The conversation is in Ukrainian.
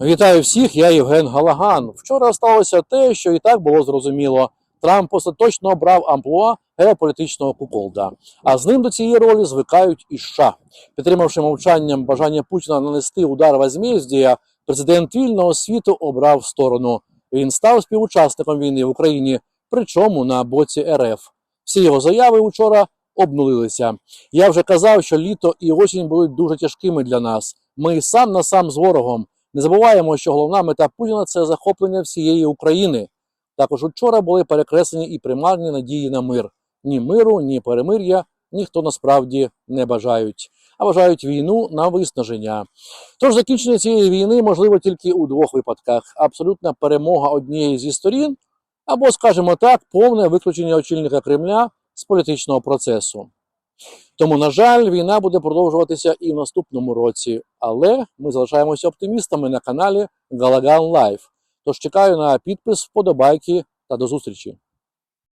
Вітаю всіх, я Євген Галаган. Вчора сталося те, що і так було зрозуміло. Трамп остаточно обрав амплуа геополітичного куколда, а з ним до цієї ролі звикають і США. Підтримавши мовчанням бажання Путіна нанести удар возмездія, президент вільного світу обрав сторону. Він став співучасником війни в Україні, причому на боці РФ. Всі його заяви учора обнулилися. Я вже казав, що літо і осінь будуть дуже тяжкими для нас. Ми сам на сам з ворогом. Не забуваємо, що головна мета Путіна це захоплення всієї України. Також учора були перекреслені і примарні надії на мир. Ні миру, ні перемир'я ніхто насправді не бажають, а бажають війну на виснаження. Тож закінчення цієї війни можливо тільки у двох випадках: абсолютна перемога однієї зі сторін, або, скажімо так, повне виключення очільника Кремля з політичного процесу. Тому, на жаль, війна буде продовжуватися і в наступному році. Але ми залишаємося оптимістами на каналі Галаган Лайф. Тож чекаю на підпис, вподобайки та до зустрічі.